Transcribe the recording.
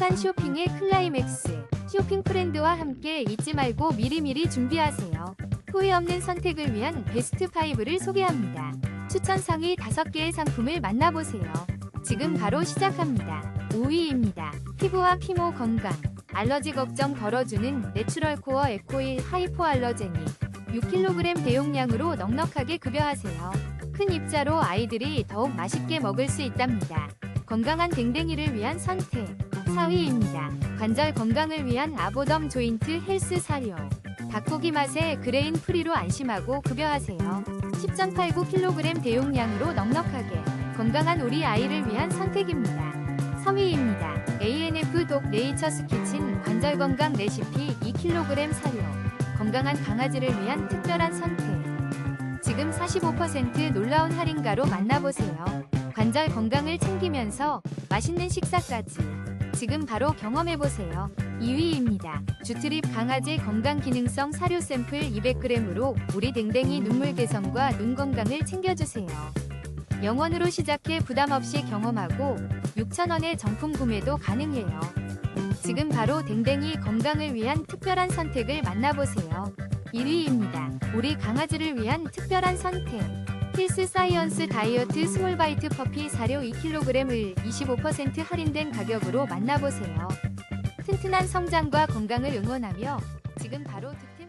행복한 쇼핑의 클라이맥스. 쇼핑 프렌드와 함께 잊지 말고 미리미리 준비하세요. 후회 없는 선택을 위한 베스트 5를 소개합니다. 추천 상위 5개의 상품을 만나보세요. 지금 바로 시작합니다. 5위입니다. 피부와 피모 건강. 알러지 걱정 덜어주는 내추럴 코어 에코일 하이포 알러제니. 6kg 대용량으로 넉넉하게 급여하세요. 큰 입자로 아이들이 더욱 맛있게 먹을 수 있답니다. 건강한 댕댕이를 위한 선택. 4위입니다. 관절 건강을 위한 아보덤 조인트 헬스 사료. 닭고기 맛에 그레인 프리로 안심하고 급여하세요. 10.89kg 대용량으로 넉넉하게 건강한 우리 아이를 위한 선택입니다. 3위입니다. ANF 독 네이처스 키친 관절 건강 레시피 2kg 사료. 건강한 강아지를 위한 특별한 선택. 지금 45% 놀라운 할인가로 만나보세요. 관절 건강을 챙기면서 맛있는 식사까지. 지금 바로 경험해보세요. 2위입니다. 주트립 강아지 건강 기능성 사료 샘플 200g으로 우리 댕댕이 눈물 개선과 눈 건강을 챙겨주세요. 영원으로 시작해 부담 없이 경험하고 6,000원의 정품 구매도 가능해요. 지금 바로 댕댕이 건강을 위한 특별한 선택을 만나보세요. 1위입니다. 우리 강아지를 위한 특별한 선택. 필스 사이언스 다이어트 스몰바이트 퍼피 사료 2kg을 25% 할인된 가격으로 만나보세요. 튼튼한 성장과 건강을 응원하며 지금 바로 득템